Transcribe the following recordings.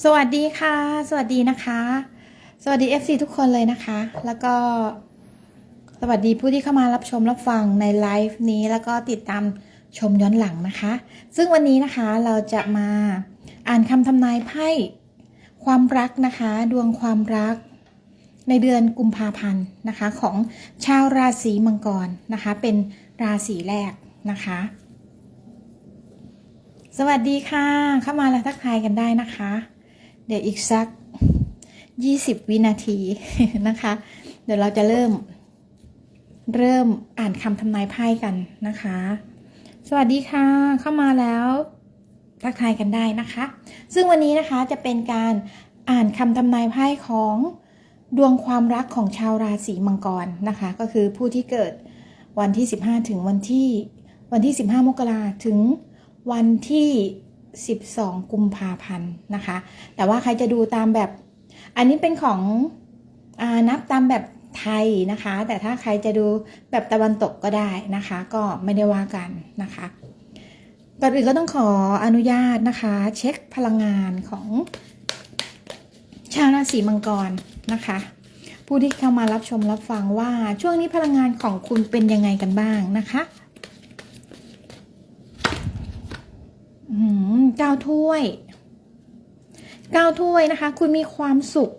สวัสดีค่ะ สวัสดีนะคะ สวัสดี FC ทุกคนเลยนะคะ แล้วก็สวัสดีผู้ที่เข้ามารับชมรับฟังในไลฟ์นี้แล้วก็ติดตามชมย้อนหลังนะคะ ซึ่งวันนี้นะคะเราจะมาอ่านคำทำนายไพ่ความรักนะคะ ดวงความรักในเดือนกุมภาพันธ์นะคะของชาวราศีมังกรนะคะ เป็นราศีแรกนะคะ สวัสดีค่ะ เข้ามาแล้วทักทายกันได้นะคะ เดี๋ยวอีกสัก 20 วินาทีนะคะ เดี๋ยวเราจะเริ่ม เริ่มอ่านคำทำนายไพ่กันนะคะ สวัสดีค่ะ เข้ามาแล้วทักทายกันได้นะคะ ซึ่งวันนี้นะคะจะเป็นการอ่านคำทำนายไพ่ของดวงความรักของชาวราศีมังกรนะคะ ก็คือผู้ที่เกิดวันที่ 15 ถึงวันที่วันที่ 15 มกราถึงวันที่ 12 กุมภาพันธ์นะคะ แต่ว่าใครจะดูตามแบบ อันนี้เป็นของอนับตามแบบไทยนะคะ แต่ถ้าใครจะดูแบบตะวันตกก็ได้นะคะ ก็ไม่ได้ว่ากันนะคะก่อนอื่นก็ต้องขออนุญาตนะคะ เช็คพลังงานของชาวราศีมังกรนะคะ ผู้ที่เข้ามารับชมรับฟังว่าช่วงนี้พลังงานของคุณเป็นยังไงกันบ้างนะคะ อืม เก้าถ้วยเก้าถ้วยนะคะ คุณมีความสุข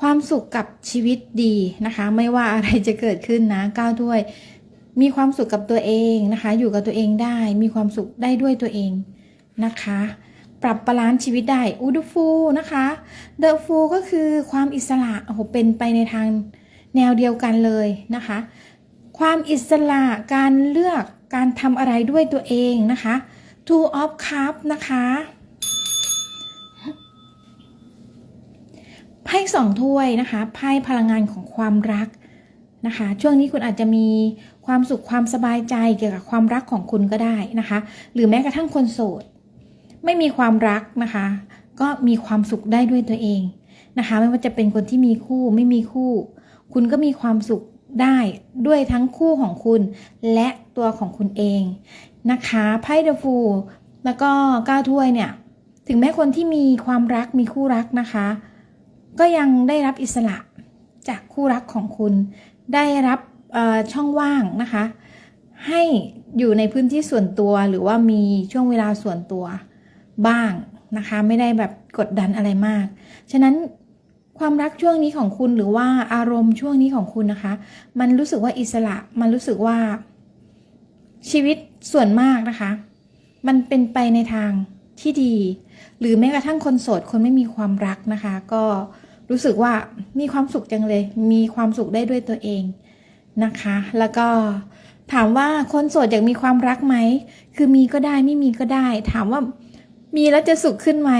ความสุขกับชีวิตดีนะคะ ไม่ว่าอะไรจะเกิดขึ้นนะเก้าถ้วย มีความสุขกับตัวเองนะคะ อยู่กับตัวเองได้ มีความสุขได้ด้วยตัวเองนะคะ ปรับบาลานซ์ชีวิตได้อูดฟูนะคะเดอะฟูก็คือความอิสระโอ้โหเป็นไปในทางแนวเดียวกันเลยนะคะ ความอิสระการเลือกการทำอะไรด้วยตัวเองนะคะ two of cup นะคะ ไพ่สองถ้วยนะคะไพ่พลังงานของความรักนะคะ ช่วงนี้คุณอาจจะมีความสุขความสบายใจเกี่ยวกับความรักของคุณก็ได้นะคะ หรือแม้กระทั่งคนโสด ไม่มีความรักนะคะ ก็มีความสุขได้ด้วยตัวเองนะคะ ไม่ว่าจะเป็นคนที่มีคู่ไม่มีคู่ คุณก็มีความสุข ได้ด้วยทั้งคู่ของคุณและตัวของคุณเองนะคะไพ่เดอะฟูแล้วก็ก้าถ้วยเนี่ย ถึงแม้คนที่มีความรักมีคู่รักนะคะ ก็ยังได้รับอิสระจากคู่รักของคุณ ได้รับช่องว่างนะคะ ให้อยู่ในพื้นที่ส่วนตัวหรือว่ามีช่วงเวลาส่วนตัวบ้างนะคะ ไม่ได้แบบกดดันอะไรมาก ฉะนั้น ความรักช่วงนี้ของคุณหรือว่าอารมณ์ช่วงนี้ของคุณนะคะ มันรู้สึกว่าอิสระ มันรู้สึกว่า ชีวิตส่วนมากนะคะ มันเป็นไปในทางที่ดี หรือแม้กระทั่งคนโสดคนไม่มีความรักนะคะ ก็รู้สึกว่ามีความสุขจังเลย มีความสุขได้ด้วยตัวเองนะคะ แล้วก็ถามว่าคนโสดอยากมีความรักไหม คือมีก็ได้ไม่มีก็ได้ ถามว่ามีแล้วจะสุขขึ้นไหม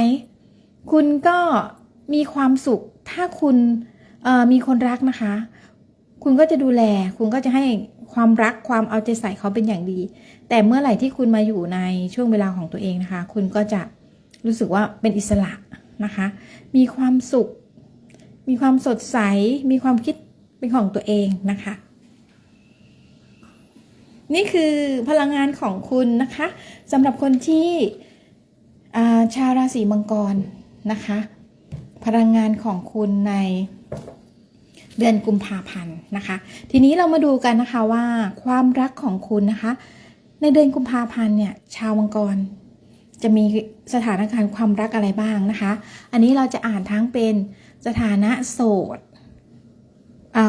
คุณก็มีความสุข ถ้าคุณมีคนรักนะคะ คุณก็จะดูแล คุณก็จะให้ความรักความเอาใจใส่เขาเป็นอย่างดี แต่เมื่อไหร่ที่คุณมาอยู่ในช่วงเวลาของตัวเองนะคะ คุณก็จะรู้สึกว่าเป็นอิสระนะคะ มีความสุข มีความสดใส มีความคิดเป็นของตัวเองนะคะ นี่คือพลังงานของคุณนะคะสำหรับคนที่ชาวราศีมังกรนะคะ พลังงานของคุณในเดือนกุมภาพันธ์นะคะ ทีนี้เรามาดูกันนะคะว่าความรักของคุณนะคะ ในเดือนกุมภาพันธ์เนี่ยชาวมังกร จะมีสถานการณ์ความรักอะไรบ้างนะคะ อันนี้เราจะอ่านทั้งเป็นสถานะโสด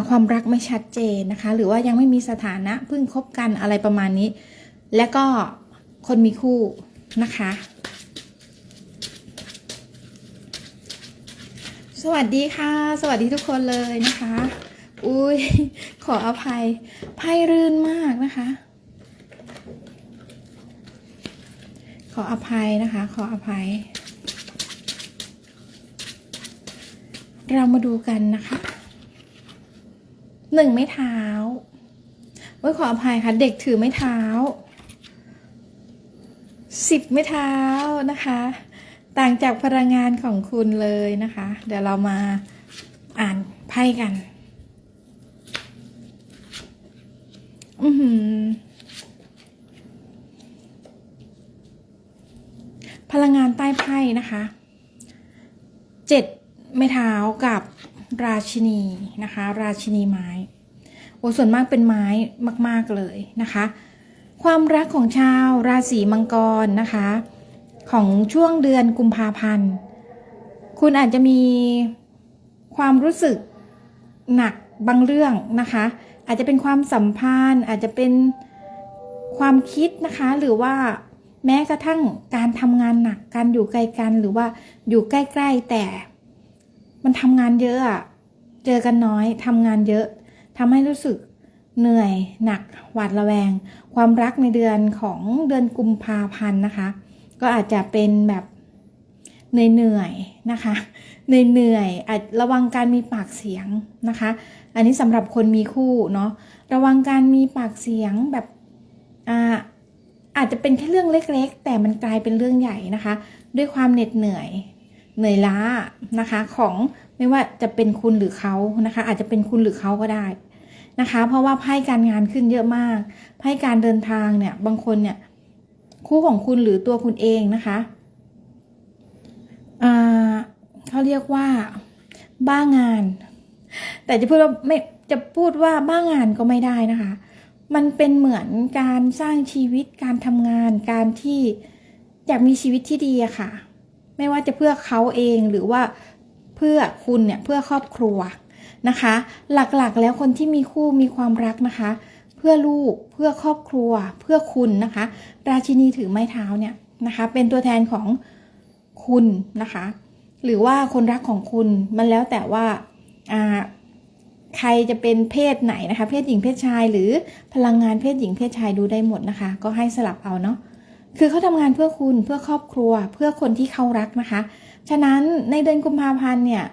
ความรักไม่ชัดเจนนะคะ หรือว่ายังไม่มีสถานะเพิ่งคบกันอะไรประมาณนี้ และก็คนมีคู่นะคะ สวัสดีค่ะ สวัสดีทุกคนเลยนะคะ อุ้ยขออภัยไพ่รื่นมากนะคะ ขออภัยนะคะ ขออภัย เรามาดูกันนะคะหนึ่งไม้เท้าไว้ขออภัยค่ะเด็กถือไม้เท้าสิบไม้เท้านะคะ ต่างจากพลังงานของคุณเลยนะคะ เดี๋ยวเรามาอ่านไพ่กัน อือหือพลังงานใต้ไพ่นะคะเจ็ดไม้เท้ากับราชินีนะคะ ราชินีไม้โอ้ส่วนมากเป็นไม้มาก ๆเลยนะคะ ความรักของชาวราศีมังกรนะคะ ของช่วงเดือนกุมภาพันธ์ คุณอาจจะมีความรู้สึกหนักบางเรื่องนะคะ อาจจะเป็นความสัมพันธ์ อาจจะเป็นความคิดนะคะ หรือว่าแม้กระทั่งการทำงานหนักการอยู่ไกลกันหรือว่าอยู่ใกล้ๆแต่ มันทำงานเยอะอะเจอกันน้อยทำงานเยอะทำให้รู้สึกเหนื่อยหนักหวาดระแวง ความรักในเดือนของเดือนกุมภาพันธ์นะคะ ก็อาจจะเป็นแบบเหนื่อยๆนะคะเหนื่อยๆอาจระวังการมีปากเสียงนะคะ อันนี้สำหรับคนมีคู่เนาะระวังการมีปากเสียงแบบอ่าอาจจะเป็นแค่เรื่องเล็กๆ แต่มันกลายเป็นเรื่องใหญ่นะคะ ด้วยความเหน็ดเหนื่อยเหนื่อยล้านะคะของไม่ว่าจะเป็นคุณหรือเขานะคะ อาจจะเป็นคุณหรือเขาก็ได้นะคะ เพราะว่าไพ่การงานขึ้นเยอะมากไพ่การเดินทางเนี่ยบางคนเนี่ย คู่ของคุณหรือตัวคุณเองนะคะเขาเรียกว่า บ้างาน แต่จะพูดว่าไม่จะพูดว่าบ้างานก็ไม่ได้นะคะ มันเป็นเหมือนการสร้างชีวิตการทำงาน การที่อยากมีชีวิตที่ดีอะค่ะ ไม่ว่าจะเพื่อเขาเองหรือว่าเพื่อคุณเนี่ยเพื่อครอบครัวนะคะ หลักๆแล้วคนที่มีคู่มีความรักนะคะ เพื่อลูกเพื่อครอบครัวเพื่อคุณนะคะ ราชินีถือไม้เท้าเนี่ยนะคะ เป็นตัวแทนของคุณนะคะ หรือว่าคนรักของคุณมันแล้วแต่ว่าอ่าใครจะเป็นเพศไหนนะคะ เพศหญิงเพศชาย หรือพลังงานเพศหญิงเพศชายดูได้หมดนะคะ ก็ให้สลับเอาเนาะคือเขาทำงานเพื่อคุณเพื่อครอบครัวเพื่อคนที่เขารักนะคะ ฉะนั้นในเดือนกุมภาพันธ์เนี่ย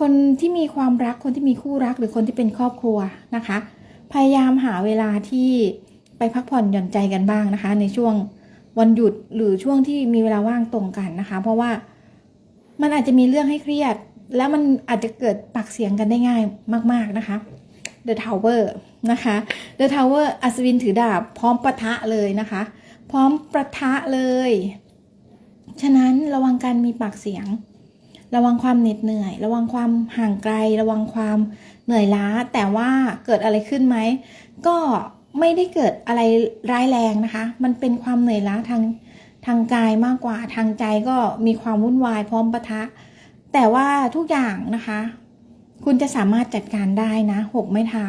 คนที่มีความรักคนที่มีคู่รักหรือคนที่เป็นครอบครัวนะคะ พยายามหาเวลาที่ไปพักผ่อนหย่อนใจกันบ้างนะคะ ในช่วงวันหยุดหรือช่วงที่มีเวลาว่างตรงกันนะคะ เพราะว่ามันอาจจะมีเรื่องให้เครียด แล้วมันอาจจะเกิดปากเสียงกันได้ง่ายมาก ๆนะคะ The Tower นะคะ The Tower อัศวินถือดาบพร้อมปะทะเลยนะคะ พร้อมประทะเลย ฉะนั้นระวังการมีปากเสียง ระวังความเหน็ดเหนื่อย ระวังความห่างไกล ระวังความ เหนื่อยล้าแต่ว่าเกิดอะไรขึ้นไหม ก็ไม่ได้เกิดอะไรร้ายแรงนะคะ มันเป็นความเหนื่อยล้าทางทางกายมากกว่าทางใจก็มีความวุ่นวายพร้อมปะทะ แต่ว่าทุกอย่างนะคะ คุณจะสามารถจัดการได้นะหกไม้เท้า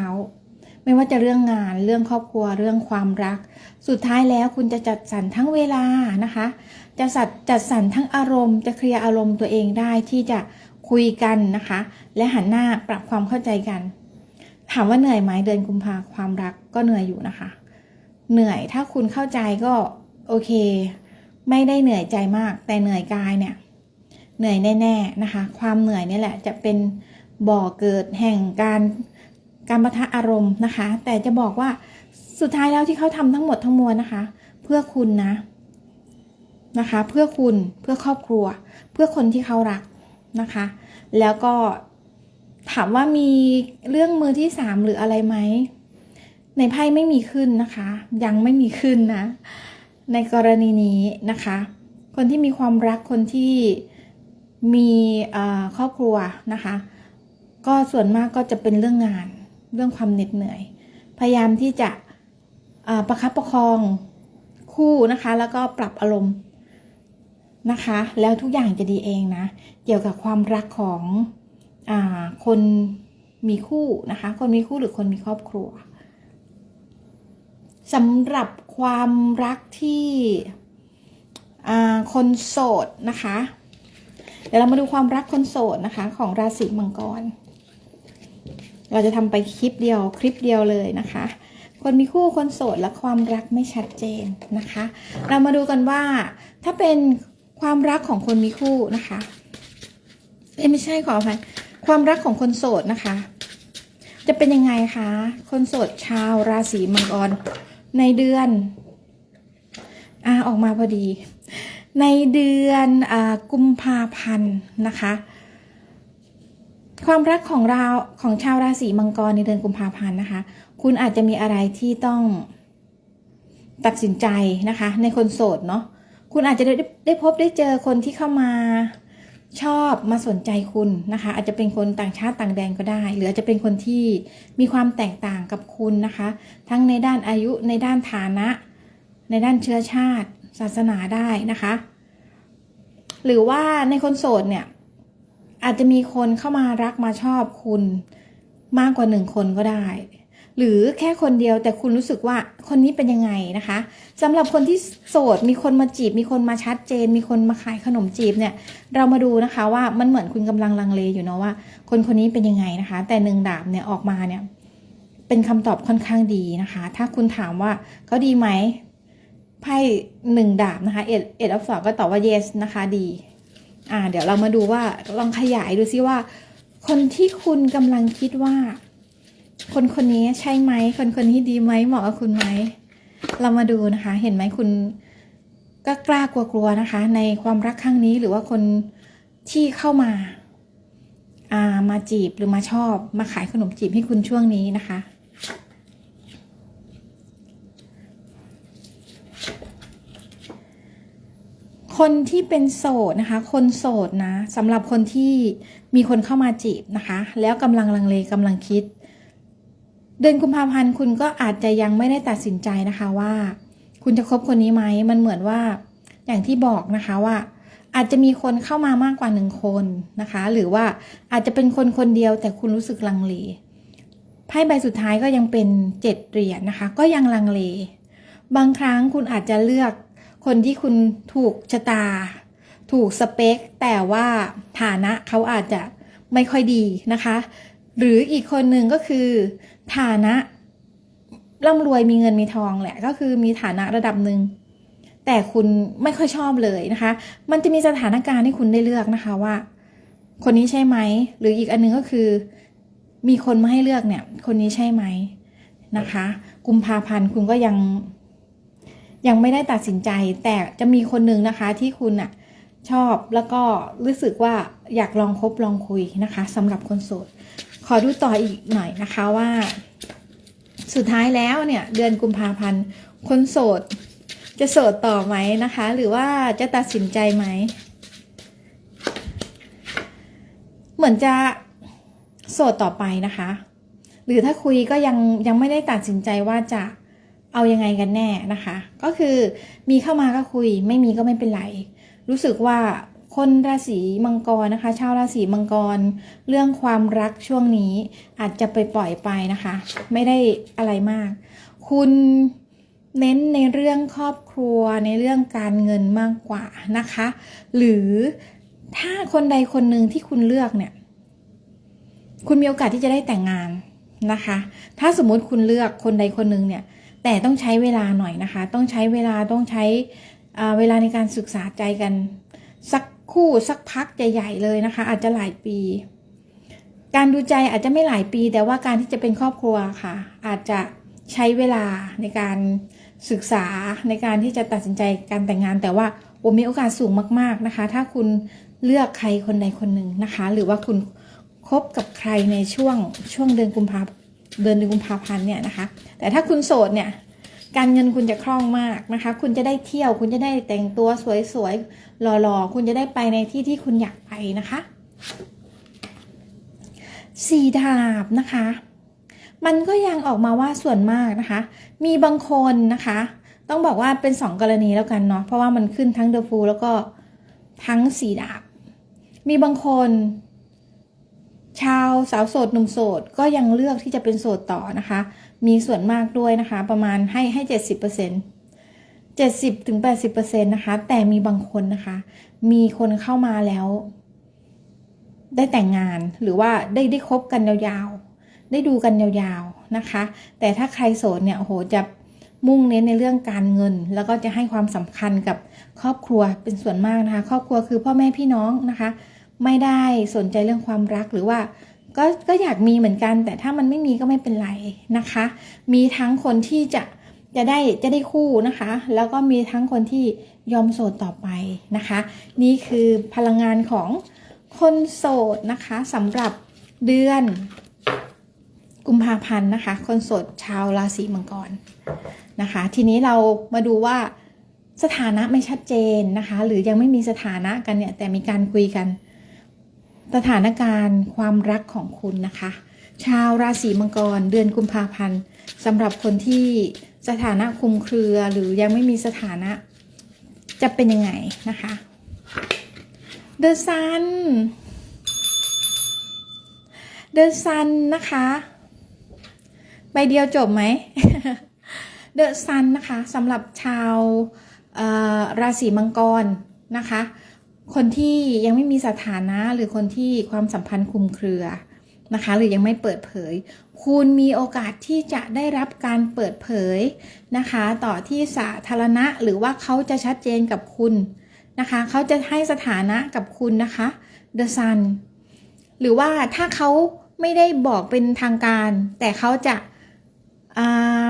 ไม่ว่าจะเรื่องงานเรื่องครอบครัวเรื่องความรัก สุดท้ายแล้วคุณจะจัดสรรทั้งเวลานะคะ จะจัดจัดสรรทั้งอารมณ์ จะเคลียร์อารมณ์ตัวเองได้ที่จะ คุยกันนะคะ และหันหน้าปรับความเข้าใจกัน ถามว่าเหนื่อยไหมเดือนกุมภาความรักก็เหนื่อยอยู่นะคะ เหนื่อยถ้าคุณเข้าใจก็โอเค ไม่ได้เหนื่อยใจมาก แต่เหนื่อยกายเนี่ย เหนื่อยแน่ๆนะคะ ความเหนื่อยนี่แหละ จะเป็นบ่อเกิดแห่งการการปะทะอารมณ์นะคะ แต่จะบอกว่าสุดท้ายแล้วที่เขาทำทั้งหมดทั้งมวลนะคะ เพื่อคุณนะนะคะ เพื่อคุณเพื่อครอบครัว เพื่อคนที่เขารัก นะคะ แล้วก็ถามว่ามีเรื่องมือที่สามหรืออะไรไหม ในไพ่ไม่มีขึ้นนะคะ ยังไม่มีขึ้นนะ ในกรณีนี้นะคะ คนที่มีความรักคนที่มีครอบครัวนะคะ ก็ส่วนมากก็จะเป็นเรื่องงานเรื่องความเหน็ดเหนื่อย พยายามที่จะประคับประคองคู่นะคะ แล้วก็ปรับอารมณ์ นะคะ แล้วทุกอย่างจะดีเองนะ เกี่ยวกับความรักของอคนมีคู่นะคะ คนมีคู่หรือคนมีครอบครัวสำหรับความรักที่คนโสดนะคะ เดี๋ยวเรามาดูความรักคนโสดนะคะ ของราศีมังกร เราจะทำไปคลิปเดียวคลิปเดียวเลยนะคะ คนมีคู่คนโสดและความรักไม่ชัดเจนนะคะ เรามาดูกันว่าถ้าเป็น ความรักของคนมีคู่นะคะเอ้ไม่ใช่ขออภัยความรักของคนโสดนะคะ จะเป็นยังไงคะ คนโสดชาวราศีมังกรในเดือนอ่าออกมาพอดี ในเดือนอ่ากุมภาพันธ์นะคะ ความรักของเราของชาวราศีมังกรในเดือนกุมภาพันธ์นะคะ คุณอาจจะมีอะไรที่ต้องตัดสินใจนะคะ ในคนโสดเนาะ คุณอาจจะได้ได้พบได้เจอคนที่เข้ามาชอบมาสนใจคุณนะคะ อาจจะเป็นคนต่างชาติต่างแดนก็ได้ หรืออาจจะเป็นคนที่มีความแตกต่างกับคุณนะคะ ทั้งในด้านอายุในด้านฐานะ ในด้านเชื้อชาติ ศาสนาได้นะคะ หรือว่าในคนโสดเนี่ยอาจจะมีคนเข้ามารักมาชอบคุณมากกว่าหนึ่งคนก็ได้ หรือแค่คนเดียวแต่คุณรู้สึกว่าคนนี้เป็นยังไงนะคะสำหรับคนที่โสดมีคนมาจีบ มีคนมาชัดเจน มีคนมาขายขนมจีบเนี่ย เรามาดูนะคะว่ามันเหมือนคุณกำลังลังเลอยู่เนาะว่า คนคนนี้เป็นยังไงนะคะ แต่หนึ่งดาบเนี่ยออกมาเนี่ย เป็นคำตอบค่อนข้างดีนะคะ ถ้าคุณถามว่าเขาดีไหมไพ่หนึ่งดาบนะคะเอ็ดเอ็ดอัพสองก็ตอบว่า yes นะคะดีอ่า เดี๋ยวเรามาดูว่าลองขยายดูซิว่า คนที่คุณกำลังคิดว่า คนคนนี้ใช่ไหม คนคนนี้ดีไหมเหมาะกับคุณไหม เรามาดูนะคะ เห็นไหมคุณก็กล้ากลัวๆนะคะ ในความรักครั้งนี้หรือว่าคนที่เข้ามาอ่ามาจีบหรือมาชอบ มาขายขนมจีบให้คุณช่วงนี้นะคะ คนที่เป็นโสดนะคะ คนโสดนะสำหรับคนที่มีคนเข้ามาจีบนะคะ แล้วกำลังลังเลกำลังคิด เดือนกุมภาพันธ์คุณก็อาจจะยังไม่ได้ตัดสินใจนะคะว่า คุณจะคบคนนี้ไหมมันเหมือนว่าอย่างที่บอกนะคะว่าอาจจะมีคนเข้ามามากกว่าหนึ่งคนนะคะ หรือว่าอาจจะเป็นคนคนเดียวแต่คุณรู้สึกลังเลไพ่ใบสุดท้ายก็ยังเป็นเจ็ดเหรียญนะคะ ก็ยังลังเล บางครั้งคุณอาจจะเลือกคนที่คุณถูกชะตา ถูกสเปค แต่ว่าฐานะเขาอาจจะไม่ค่อยดีนะคะ หรืออีกคนหนึ่งก็คือฐานะร่ำรวยมีเงินมีทองแหละ ก็คือมีฐานะระดับหนึ่งแต่คุณไม่ค่อยชอบเลยนะคะ มันจะมีสถานการณ์ให้คุณได้เลือกนะคะว่า คนนี้ใช่ไหม หรืออีกอันหนึงก็คือ มีคนมาให้เลือกเนี่ย คนนี้ใช่ไหมนะคะ กุมภาพันธ์คุณก็ยัง ยังไม่ได้ตัดสินใจ แต่จะมีคนหนึ่งนะคะที่คุณอะชอบแล้วก็รู้สึกว่าอยากลองคบลองคุยนะคะสำหรับคนโสด ขอดูต่ออีกหน่อยนะคะว่า สุดท้ายแล้วเนี่ยเดือนกุมภาพันธ์ คนโสด จะโสดต่อไหมนะคะ หรือว่าจะตัดสินใจไหม เหมือนจะโสดต่อไปนะคะ หรือถ้าคุยก็ยังยังไม่ได้ตัดสินใจว่าจะเอายังไงกันแน่นะคะ ก็คือมีเข้ามาก็คุย ไม่มีก็ไม่เป็นไร รู้สึกว่า คนราศีมังกรนะคะ ชาวราศีมังกร เรื่องความรักช่วงนี้อาจจะไปปล่อยไปนะคะ ไม่ได้อะไรมาก คุณเน้นในเรื่องครอบครัวในเรื่องการเงินมากกว่านะคะ หรือถ้าคนใดคนหนึ่งที่คุณเลือกเนี่ย คุณมีโอกาสที่จะได้แต่งงานนะคะ ถ้าสมมุติคุณเลือกคนใดคนหนึ่งเนี่ย แต่ต้องใช้เวลาหน่อยนะคะ ต้องใช้เวลาต้องใช้เวลาในการศึกษาใจกันสัก คู่สักพักใหญ่ๆเลยนะคะ อาจจะหลายปี การดูใจอาจจะไม่หลายปี แต่ว่าการที่จะเป็นครอบครัวค่ะ อาจจะใช้เวลาในการศึกษาในการที่จะตัดสินใจการแต่งงาน แต่ว่าโอมีโอกาสสูงมาก ๆนะคะ ถ้าคุณเลือกใครคนใดคนหนึ่งนะคะ หรือว่าคุณคบกับใครในช่วงช่วงเดือนกุมภาเดือนกุมภาพันธ์เนี่ยนะคะ แต่ถ้าคุณโสดเนี่ย การเงินคุณจะคล่องมากนะคะ คุณจะได้เที่ยว คุณจะได้แต่งตัวสวยๆ หล่อๆ คุณจะได้ไปในที่ที่คุณอยากไปนะคะสี่ดาบนะคะ มันก็ยังออกมาว่าส่วนมากนะคะ มีบางคนนะคะ ต้องบอกว่าเป็นสองกรณีแล้วกันเนาะ เพราะว่ามันขึ้นทั้งเดอะฟูแล้วก็ทั้งสี่ดาบ มีบางคนชาวสาวโสดหนุ่มโสดก็ยังเลือกที่จะเป็นโสดต่อนะคะ มีส่วนมากด้วยนะคะ ประมาณให้ให้เจ็ดสิบเปอร์เซ็นต์เจ็ดสิบถึงแปดสิบเปอร์เซ็นต์นะคะ แต่มีบางคนนะคะ มีคนเข้ามาแล้ว ได้แต่งงานหรือว่าได้ได้คบกันยาวๆ ได้ดูกันยาวๆนะคะ แต่ถ้าใครโสดเนี่ยโหจะมุ่งเน้นในเรื่องการเงิน แล้วก็จะให้ความสำคัญกับครอบครัวเป็นส่วนมากนะคะ ครอบครัวคือพ่อแม่พี่น้องนะคะ ไม่ได้สนใจเรื่องความรักหรือว่า ก็ก็อยากมีเหมือนกัน แต่ถ้ามันไม่มีก็ไม่เป็นไรนะคะ มีทั้งคนที่จะจะได้จะได้คู่นะคะ แล้วก็มีทั้งคนที่ยอมโสดต่อไปนะคะ นี่คือพลังงานของคนโสดนะคะสำหรับเดือนกุมภาพันธ์นะคะ คนโสดชาวราศีมังกรนะคะ ทีนี้เรามาดูว่าสถานะไม่ชัดเจนนะคะ หรือยังไม่มีสถานะกันเนี่ยแต่มีการคุยกัน สถานการณ์ความรักของคุณนะคะ ชาวราศีมังกรเดือนกุมภาพันธ์สำหรับคนที่สถานะคุมเครือหรือยังไม่มีสถานะจะเป็นยังไงนะคะ The Sun The Sun นะคะ ใบเดียวจบไหม The Sun นะคะสำหรับชาวราศีมังกรนะคะ คนที่ยังไม่มีสถานะหรือคนที่ความสัมพันธ์คลุมเครือนะคะ หรือยังไม่เปิดเผย คุณมีโอกาสที่จะได้รับการเปิดเผยนะคะ ต่อที่สาธารณะหรือว่าเขาจะชัดเจนกับคุณนะคะเขาจะให้สถานะกับคุณนะคะ The Sun หรือว่าถ้าเขาไม่ได้บอกเป็นทางการ แต่เขาจะา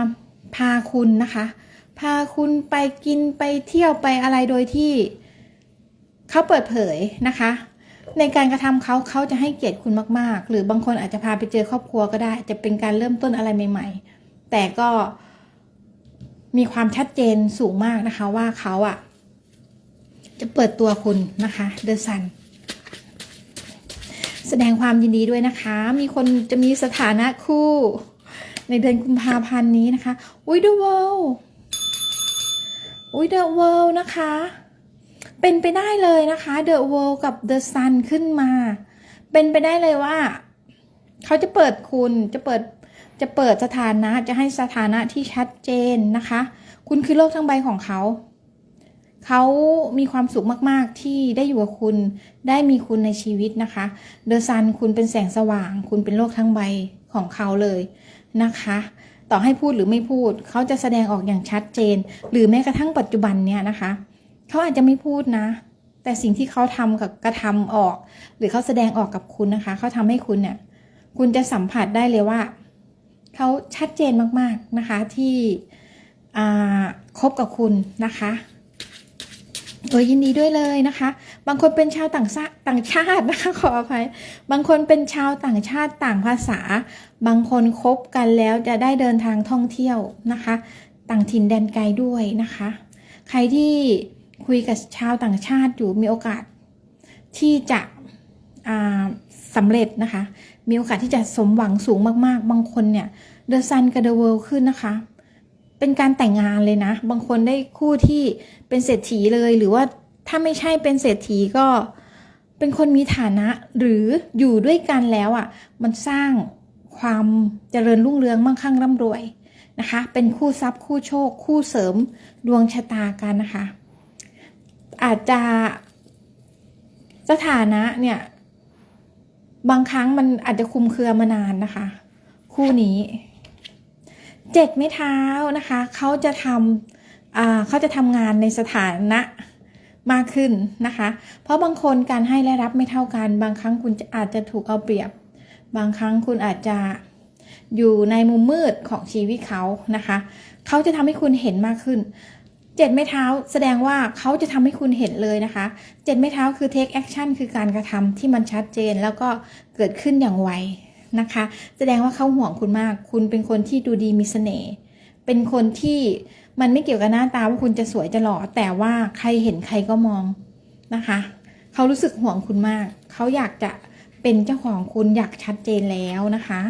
พาคุณนะคะ พาคุณไปกินไปเที่ยวไปอะไรโดยที่ เขาเปิดเผยนะคะ ในการกระทำเขาเขาจะให้เกียรติคุณมาก ๆ หรือบางคนอาจจะพาไปเจอครอบครัวก็ได้ จะเป็นการเริ่มต้นอะไรใหม่ ๆ แต่ก็มีความชัดเจนสูงมากนะคะว่าเขาอะ่ะ จะเปิดตัวคุณนะคะเดอะซันแสดงความยินดีด้วยนะคะ มีคนจะมีสถานะคู่ ในเดือนกุมภาพันธ์นี้นะคะ อุ้ย The World อุ้ย The World นะคะ เป็นไปได้เลยนะคะ The World กับ The Sun ขึ้นมา เป็นไปได้เลยว่า เขาจะเปิดคุณจะเปิดจะเปิดสถานะจะให้สถานะที่ชัดเจนนะคะ คุณคือโลกทั้งใบของเขา เขามีความสุขมาก ๆ ที่ได้อยู่กับคุณได้มีคุณในชีวิตนะคะ เดอะซันคุณเป็นแสงสว่าง คุณเป็นโลกทั้งใบของเขาเลยนะคะ ต่อให้พูดหรือไม่พูด เขาจะแสดงออกอย่างชัดเจน หรือแม้กระทั่งปัจจุบันเนี่ยนะคะ เขาอาจจะไม่พูดนะ แต่สิ่งที่เขาทำกับกระทำออก หรือเขาแสดงออกกับคุณนะคะ เขาทำให้คุณเนี่ย คุณจะสัมผัสได้เลยว่า เขาชัดเจนมากๆนะคะที่คบกับคุณนะคะโอ้ยยินดีด้วยเลยนะคะ บางคนเป็นชาวต่างชาติต่างชาตินะคะขออภัย บางคนเป็นชาวต่างชาติต่างภาษา บางคนคบกันแล้วจะได้เดินทางท่องเที่ยวนะคะ ต่างถิ่นแดนไกลด้วยนะคะ ใครที่ คุยกับชาวต่างชาติอยู่มีโอกาสที่จะสำเร็จนะคะ มีโอกาสที่จะสมหวังสูงมากๆ บางคนเนี่ยเดอะซันกับเดอะเวิลด์ขึ้นนะคะ เป็นการแต่งงานเลยนะ บางคนได้คู่ที่เป็นเศรษฐีเลยหรือว่าถ้าไม่ใช่เป็นเศรษฐีก็เป็นคนมีฐานะหรืออยู่ด้วยกันแล้วอะ่ะ มันสร้างความเจริญรุ่งเรืองมั่งคั่งร่ำรวยนะคะ เป็นคู่ทรัพย์คู่โชค คู่เสริมดวงชะตากันนะคะ อาจจะสถานะเนี่ย บางครั้งมันอาจจะคุมเครือมานานนะคะ คู่นี้เจ็ดไม่เท้านะคะเขาจะทำเขาจะทำงานในสถานะมากขึ้นนะคะ เพราะบางคนการให้และรับไม่เท่ากัน บางครั้งคุณอาจจะถูกเอาเปรียบ บางครั้งคุณอาจจะอยู่ในมุมมืดของชีวิตเขานะคะ เขาจะทำให้คุณเห็นมากขึ้น เจ็ดไม้เท้าแสดงว่าเขาจะทำให้คุณเห็นเลยนะคะเจ็ดไม้เท้าคือ take action คือการกระทำที่มันชัดเจนแล้วก็เกิดขึ้นอย่างไวนะคะ แสดงว่าเขาห่วงคุณมาก คุณเป็นคนที่ดูดีมีเสน่ห์เป็นคนที่มันไม่เกี่ยวกับหน้าตาว่าคุณจะสวยจะหล่อแต่ว่าใครเห็นใครก็มองนะคะเขารู้สึกห่วงคุณมาก เขาอยากจะเป็นเจ้าของคุณอยากชัดเจนแล้วนะคะ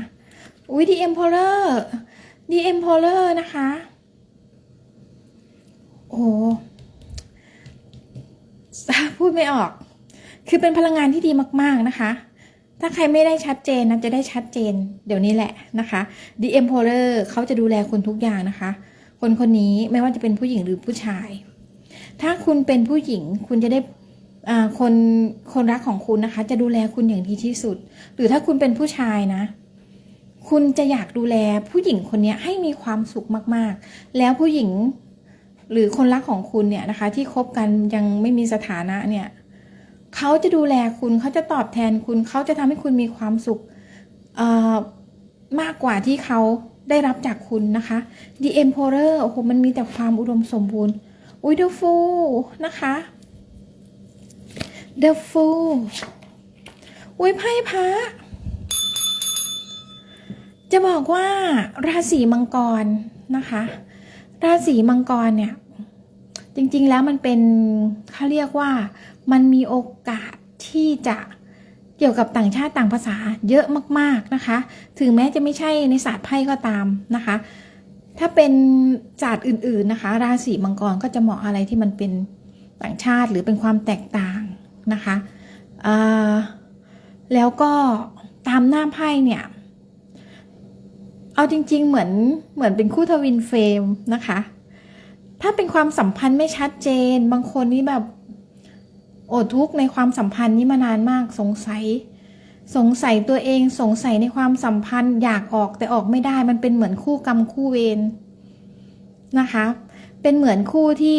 อุ้ยดีเอ็มพอลเลอร์ดีเอ็มพอลเลอร์นะคะ โอ้ พูดไม่ออก คือเป็นพลังงานที่ดีมาก ๆ นะคะ ถ้าใครไม่ได้ชัดเจนนะจะได้ชัดเจน เดี๋ยวนี้แหละนะคะ The Emperor เขาจะดูแลคุณทุกอย่างนะคะ คนคนนี้ไม่ว่าจะเป็นผู้หญิงหรือผู้ชาย ถ้าคุณเป็นผู้หญิงคุณจะได้คนคนรักของคุณนะคะ จะดูแลคุณอย่างดีที่สุด หรือถ้าคุณเป็นผู้ชายนะ คุณจะอยากดูแลผู้หญิงคนนี้ให้มีความสุขมากๆ แล้วผู้หญิง หรือคนรักของคุณเนี่ยนะคะ ที่คบกันยังไม่มีสถานะเนี่ยเขาจะดูแลคุณเขาจะตอบแทนคุณเขาจะทำให้คุณมีความสุขมากกว่าที่เขาได้รับจากคุณนะคะ The Emperor โอ้โหมันมีแต่ความอุดมสมบูรณ์ อุ้ย The Fool นะคะ The Fool อุ้ยไพ่พระจะบอกว่าราศีมังกรนะคะ ราศีมังกรเนี่ย จริงๆแล้วมันเป็นเขาเรียกว่ามันมีโอกาสที่จะเกี่ยวกับต่างชาติต่างภาษาเยอะมากๆนะคะ ถึงแม้จะไม่ใช่ในศาสตร์ไพ่ก็ตามนะคะ ถ้าเป็นศาสตร์อื่นๆนะคะ ราศีมังกรก็จะเหมาะอะไรที่มันเป็นต่างชาติหรือเป็นความแตกต่างนะคะ แล้วก็ตามหน้าไพ่เนี่ย เอาจริง ๆ เหมือนเหมือนเป็นคู่ทวินเฟรมนะคะ ถ้าเป็นความสัมพันธ์ไม่ชัดเจน บางคนนี่แบบ โอดทุกข์ในความสัมพันธ์นี้มานานมากสงสัย สงสัยตัวเองสงสัยในความสัมพันธ์อยากออกแต่ออกไม่ได้ มันเป็นเหมือนคู่กรรมคู่เวรนะคะ เป็นเหมือนคู่ที่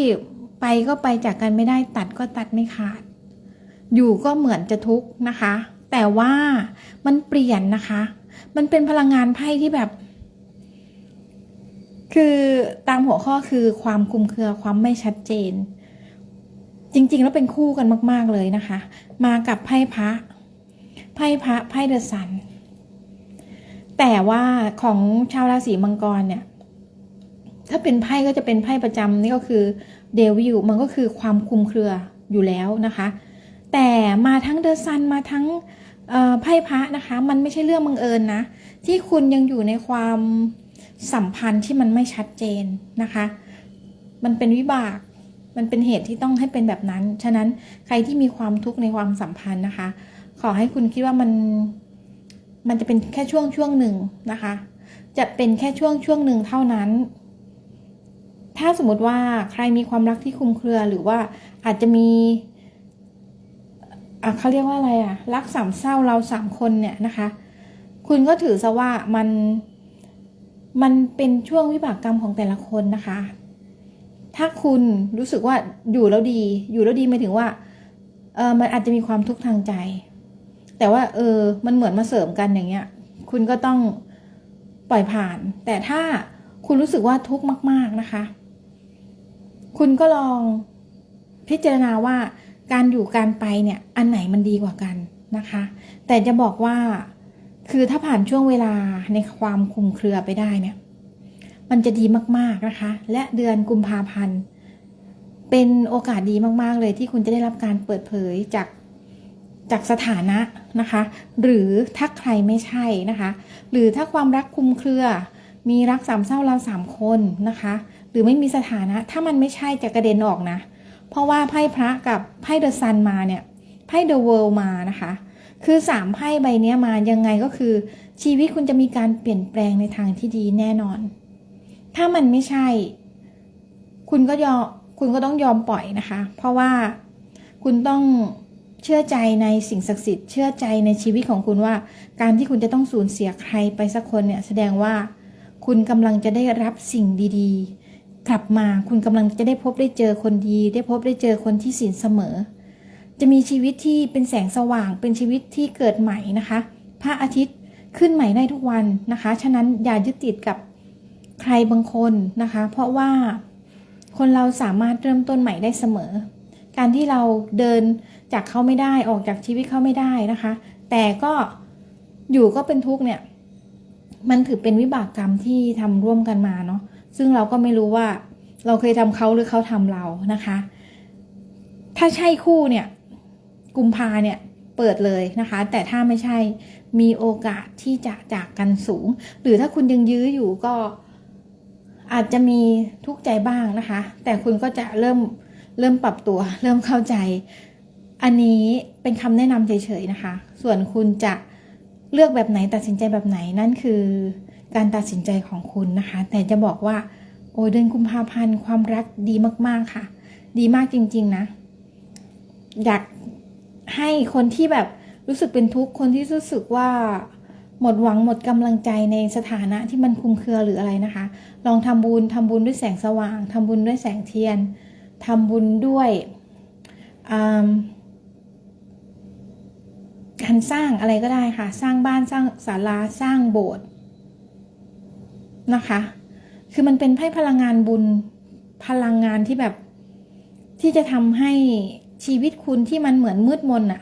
ไปก็ไปจากกันไม่ได้ตัดก็ตัดไม่ขาด อยู่ก็เหมือนจะทุกข์นะคะ แต่ว่ามันเปลี่ยนนะคะ มันเป็นพลังงานไพ่ที่แบบ คือตามหัวข้อคือความคุมเครือความไม่ชัดเจน จริง ๆ แล้วเป็นคู่กันมาก ๆ เลยนะคะ มากับไพ่พระไพ่พระไพ่เดอะซันแต่ว่าของชาวราศีมังกรเนี่ย ถ้าเป็นไพ่ก็จะเป็นไพ่ประจำนี่ก็คือเดวิลมันก็คือความคุมเครืออยู่แล้วนะคะ แต่มาทั้งเดอะซันมาทั้งไพ่พระนะคะ มันไม่ใช่เรื่องบังเอิญนะ ที่คุณยังอยู่ในความ สัมพันธ์ที่มันไม่ชัดเจนนะคะ มันเป็นวิบาก มันเป็นเหตุที่ต้องให้เป็นแบบนั้น ฉะนั้นใครที่มีความทุกข์ในความสัมพันธ์นะคะ ขอให้คุณคิดว่ามันมันจะเป็นแค่ช่วงช่วงหนึ่งนะคะ จะเป็นแค่ช่วงช่วงหนึ่งเท่านั้น ถ้าสมมติว่าใครมีความรักที่คุมเครือหรือว่าอาจจะมีะเขาเรียกว่าอะไรอะรักสามเศร้าเราสามคนเนี่ยนะคะ คุณก็ถือซะว่ามัน มันเป็นช่วงวิบากกรรมของแต่ละคนนะคะ ถ้าคุณรู้สึกว่าอยู่แล้วดี อยู่แล้วดีหมายถึงว่า เออมันอาจจะมีความทุกข์ทางใจ แต่ว่า เออ มันเหมือนมาเสริมกันอย่างเงี้ย คุณก็ต้องปล่อยผ่าน แต่ถ้าคุณรู้สึกว่าทุกข์มาก ๆนะคะ คุณก็ลองพิจารณาว่าการอยู่การไปเนี่ย อันไหนมันดีกว่ากันนะคะ แต่จะบอกว่า คือถ้าผ่านช่วงเวลาในความคุมเครือไปได้เนี่ย มันจะดีมากๆนะคะ และเดือนกุมภาพันธ์ เป็นโอกาสดีมากๆเลยที่คุณจะได้รับการเปิดเผยจากจากสถานะนะคะ หรือถ้าใครไม่ใช่นะคะ หรือถ้าความรักคุมเครือ มีรักสามเศร้าเราสามคนนะคะ หรือไม่มีสถานะ ถ้ามันไม่ใช่จะกระเด็นออกนะ เพราะว่าไพ่พระกับไพ่เดอะซันมาเนี่ย ไพ่เดอะเวิลด์มานะคะ คือสามไพ่ใบนี้มายังไงก็คือ ชีวิตคุณจะมีการเปลี่ยนแปลงในทางที่ดีแน่นอน ถ้ามันไม่ใช่ คุณก็ยอมคุณก็ต้องยอมปล่อยนะคะ เพราะว่าคุณต้องเชื่อใจในสิ่งศักดิ์สิทธิ์เชื่อใจในชีวิตของคุณว่า การที่คุณจะต้องสูญเสียใครไปสักคนเนี่ย แสดงว่าคุณกำลังจะได้รับสิ่งดีๆ กลับมาคุณกำลังจะได้พบได้เจอคนดี ได้พบได้เจอคนที่สินเสมอ จะมีชีวิตที่เป็นแสงสว่าง เป็นชีวิตที่เกิดใหม่นะคะ พระอาทิตย์ขึ้นใหม่ได้ทุกวันนะคะ ฉะนั้นอย่ายึดติดกับใครบางคนนะคะ เพราะว่าคนเราสามารถเริ่มต้นใหม่ได้เสมอ การที่เราเดินจากเขาไม่ได้ออกจากชีวิตเขาไม่ได้นะคะ แต่ก็อยู่ก็เป็นทุกข์เนี่ย มันถือเป็นวิบากกรรมที่ทำร่วมกันมาเนาะ ซึ่งเราก็ไม่รู้ว่าเราเคยทำเขาหรือเขาทำเรานะคะ ถ้าใช่คู่เนี่ย กุมภาเนี่ยเปิดเลยนะคะ แต่ถ้าไม่ใช่มีโอกาสที่จะจากกันสูง หรือถ้าคุณยังยื้ออยู่ก็อาจจะมีทุกข์ใจบ้างนะคะ แต่คุณก็จะเริ่มเริ่มปรับตัว เริ่มเข้าใจ อันนี้เป็นคำแนะนำเฉยๆนะคะ ส่วนคุณจะเลือกแบบไหนตัดสินใจแบบไหนนั่นคือการตัดสินใจของคุณนะคะ แต่จะบอกว่า โอ้เดือนกุมภาพันธ์ความรักดีมากๆค่ะ ดีมากจริง ๆ นะ อยาก ให้คนที่แบบรู้สึกเป็นทุกข์คนที่รู้สึกว่าหมดหวังหมดกำลังใจในสถานะที่มันคุมเครือหรืออะไรนะคะ ลองทำบุญทำบุญด้วยแสงสว่างทำบุญด้วยแสงเทียนทำบุญด้วยการสร้างอะไรก็ได้ค่ะ สร้างบ้านสร้างศาลาสร้างโบสถ์นะคะ คือมันเป็นไพ่พลังงานบุญพลังงานที่แบบที่จะทำให้ ชีวิตคุณที่มันเหมือนมืดมนอะ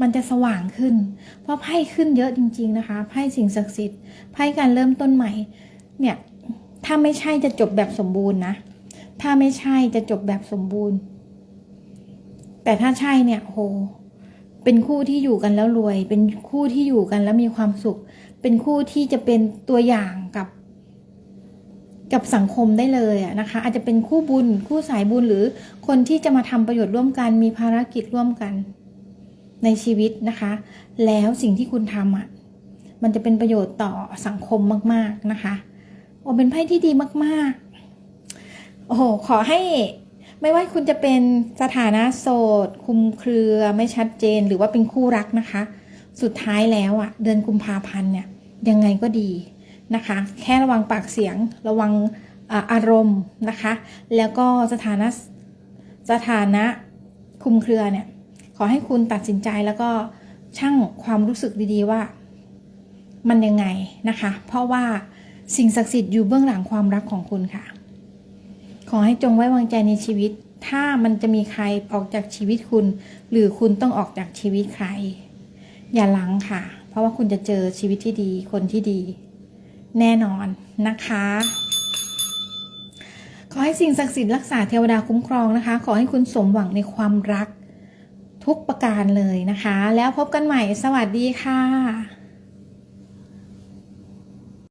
มันจะสว่างขึ้น เพราะไพ่ขึ้นเยอะจริง ๆ นะคะไพ่สิ่งศักดิ์สิทธิ์ไพ่การเริ่มต้นใหม่ เนี่ยถ้าไม่ใช่จะจบแบบสมบูรณ์นะ ถ้าไม่ใช่จะจบแบบสมบูรณ์ แต่ถ้าใช่เนี่ยโหเป็นคู่ที่อยู่กันแล้วรวย เป็นคู่ที่อยู่กันแล้วมีความสุข เป็นคู่ที่จะเป็นตัวอย่างกับ กับสังคมได้เลยอะนะคะ อาจจะเป็นคู่บุญ คู่สายบุญหรือคนที่จะมาทำประโยชน์ร่วมกันมีภารกิจร่วมกันในชีวิตนะคะ แล้วสิ่งที่คุณทำอะมันจะเป็นประโยชน์ต่อสังคมมาก ๆนะคะโอ้เป็นไพ่ที่ดีมากๆ โอ้โหขอให้ไม่ว่าคุณจะเป็นสถานะโสดคุมเครือไม่ชัดเจนหรือว่าเป็นคู่รักนะคะ สุดท้ายแล้วอะ เดือนกุมภาพันธ์เนี่ยยังไงก็ดี นะคะ แค่ระวังปากเสียง ระวังอาอารมณ์นะคะ แล้วก็สถานะสถานะคุมเครือเนี่ย ขอให้คุณตัดสินใจแล้วก็ช่างความรู้สึกดีๆว่า มันยังไงนะคะ เพราะว่าสิ่งศักดิ์สิทธิ์อยู่เบื้องหลังความรักของคุณค่ะ ขอให้จงไว้วางใจในชีวิต ถ้ามันจะมีใครออกจากชีวิตคุณ หรือคุณต้องออกจากชีวิตใคร อย่าหลังค่ะ เพราะว่าคุณจะเจอชีวิตที่ดี คนที่ดี แน่นอนนะคะ ขอให้สิ่งศักดิ์สิทธิ์รักษาเทวดาคุ้มครองนะคะ ขอให้คุณสมหวังในความรักทุกประการเลยนะคะ แล้วพบกันใหม่สวัสดีค่ะ